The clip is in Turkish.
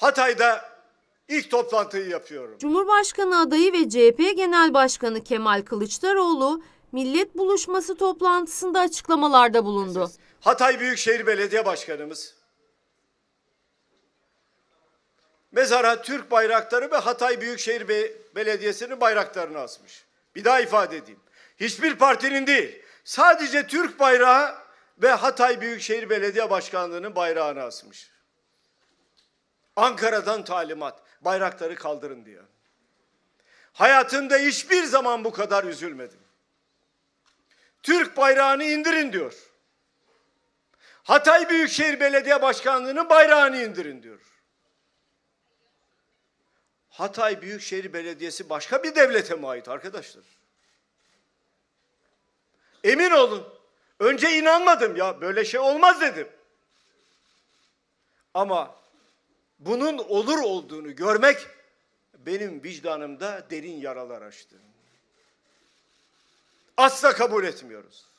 Hatay'da ilk toplantıyı yapıyorum. Cumhurbaşkanı adayı ve CHP Genel Başkanı Kemal Kılıçdaroğlu millet buluşması toplantısında açıklamalarda bulundu. Hatay Büyükşehir Belediye Başkanımız mezara Türk bayrakları ve Hatay Büyükşehir Be- Belediyesi'nin bayraklarını asmış. Bir daha ifade edeyim. Hiçbir partinin değil, sadece Türk bayrağı ve Hatay Büyükşehir Belediye Başkanlığı'nın bayrağını asmış. Ankara'dan talimat, bayrakları kaldırın diyor. Hayatımda hiçbir zaman bu kadar üzülmedim. Türk bayrağını indirin diyor. Hatay Büyükşehir Belediye Başkanlığı'nın bayrağını indirin diyor. Hatay Büyükşehir Belediyesi başka bir devlete mi ait arkadaşlar? Emin olun. Önce inanmadım ya böyle şey olmaz dedim. Ama bunun olur olduğunu görmek benim vicdanımda derin yaralar açtı. Asla kabul etmiyoruz.